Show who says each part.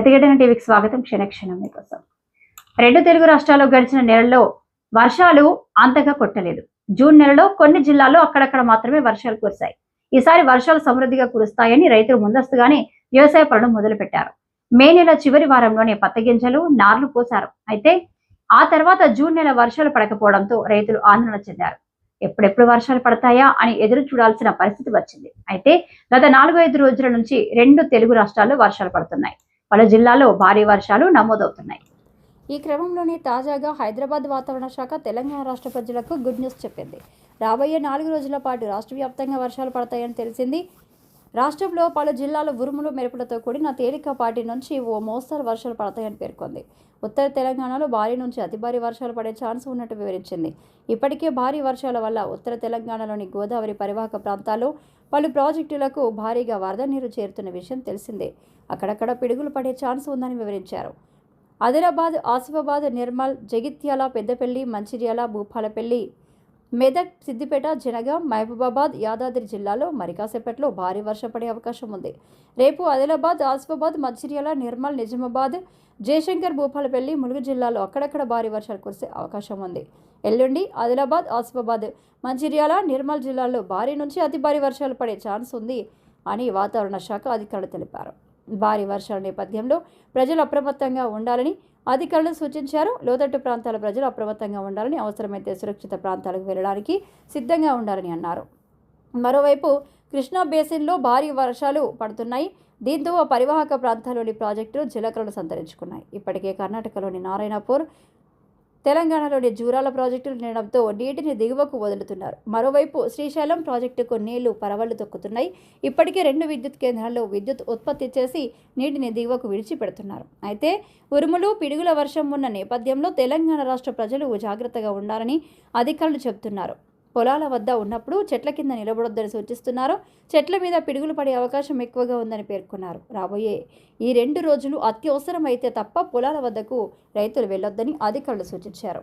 Speaker 1: ప్రతిఘటన టీవీకి స్వాగతం. క్షణక్షణం మీకోసం. రెండు తెలుగు రాష్ట్రాల్లో గడిచిన నెలలో వర్షాలు అంతగా కొట్టలేదు. జూన్ నెలలో కొన్ని జిల్లాల్లో అక్కడక్కడ మాత్రమే వర్షాలు కురిశాయి. ఈసారి వర్షాలు సమృద్ధిగా కురుస్తాయని రైతులు ముందస్తుగానే వ్యవసాయ పనులు మొదలుపెట్టారు. మే నెల చివరి వారంలోనే పత్తి గింజలు నార్లు పోశారు అయితే ఆ తర్వాత జూన్ నెల వర్షాలు పడకపోవడంతో రైతులు ఆందోళన చెందారు. ఎప్పుడెప్పుడు వర్షాలు పడతాయా అని ఎదురు చూడాల్సిన పరిస్థితి వచ్చింది. అయితే గత నాలుగు ఐదు రోజుల నుంచి రెండు తెలుగు రాష్ట్రాల్లో వర్షాలు పడుతున్నాయి. పలు జిల్లాల్లో భారీ వర్షాలు నమోదవుతున్నాయి.
Speaker 2: ఈ క్రమంలోనే తాజాగా హైదరాబాద్ వాతావరణ శాఖ తెలంగాణ రాష్ట్ర ప్రజలకు గుడ్ న్యూస్ చెప్పింది. రాబోయే నాలుగు రోజుల పాటు రాష్ట్ర వ్యాప్తంగా వర్షాలు పడతాయని తెలిసింది. రాష్ట్రంలో పలు జిల్లాలు ఉరుములు మెరుపులతో కూడిన తేలికపాటి నుంచి ఓ మోస్తరు వర్షాలు పడతాయని పేర్కొంది. ఉత్తర తెలంగాణలో భారీ నుంచి అతి భారీ వర్షాలు పడే ఛాన్స్ ఉన్నట్టు వివరించింది. ఇప్పటికే భారీ వర్షాల వల్ల ఉత్తర తెలంగాణలోని గోదావరి పరివాహక ప్రాంతాల్లో పలు ప్రాజెక్టులకు భారీగా వరద నీరు చేరుతున్న విషయం తెలిసిందే. అక్కడక్కడ పిడుగులు పడే ఛాన్స్ ఉందని వివరించారు. ఆదిలాబాద్ ఆసిఫాబాద్ నిర్మల్ జగిత్యాల పెద్దపల్లి మంచిర్యాల భూపాలపల్లి మెదక్ సిద్దిపేట జనగాం మహబూబాబాద్ యాదాద్రి జిల్లాలో మరికాసేపట్లో భారీ వర్షం పడే అవకాశం ఉంది. రేపు ఆదిలాబాద్ ఆసిఫాబాద్ మంచిర్యాల నిర్మల్ నిజామాబాద్ జయశంకర్ భూపాలపల్లి ములుగు జిల్లాలో అక్కడక్కడ భారీ వర్షాలు కురిసే అవకాశం ఉంది. ఎల్లుండి ఆదిలాబాద్ ఆసిఫాబాద్ మంచిర్యాల నిర్మల్ జిల్లాల్లో భారీ నుంచి అతి భారీ వర్షాలు పడే ఛాన్స్ ఉంది అని వాతావరణ శాఖ అధికారులు తెలిపారు. భారీ వర్షాల నేపథ్యంలో ప్రజలు అప్రమత్తంగా ఉండాలని అధికారులు సూచించారు. లోతట్టు ప్రాంతాల ప్రజలు అప్రమత్తంగా ఉండాలని అవసరమైతే సురక్షిత ప్రాంతాలకు వెళ్ళడానికి సిద్ధంగా ఉండాలని అన్నారు. మరోవైపు కృష్ణా బేసిన్లో భారీ వర్షాలు పడుతున్నాయి. దీంతో పరివాహక ప్రాంతాల్లోని ప్రాజెక్టులు జలకలను సంతరించుకున్నాయి. ఇప్పటికే కర్ణాటకలోని నారాయణపూర్ తెలంగాణలోని జూరాల ప్రాజెక్టులు నిండడంతో నీటిని దిగువకు వదులుతున్నారు. మరోవైపు శ్రీశైలం ప్రాజెక్టుకు నీళ్ళు పరవళ్ళు తొక్కుతున్నాయి. ఇప్పటికే రెండు విద్యుత్ కేంద్రాల్లో విద్యుత్ ఉత్పత్తి చేసి నీటిని దిగువకు విడిచిపెడుతున్నారు. అయితే ఉరుములు పిడుగుల వర్షం ఉన్న నేపథ్యంలో తెలంగాణ రాష్ట్ర ప్రజలు జాగ్రత్తగా ఉండాలని అధికారులు చెబుతున్నారు. పొలాల వద్ద ఉన్నప్పుడు చెట్ల కింద నిలబడొద్దని సూచిస్తున్నారు చెట్ల మీద పిడుగులు పడే అవకాశం ఎక్కువగా ఉందని పేర్కొన్నారు. రాబోయే ఈ రెండు రోజులు అత్యవసరమైతే తప్ప పొలాల వద్దకు రైతులు వెళ్ళొద్దని అధికారులు సూచించారు.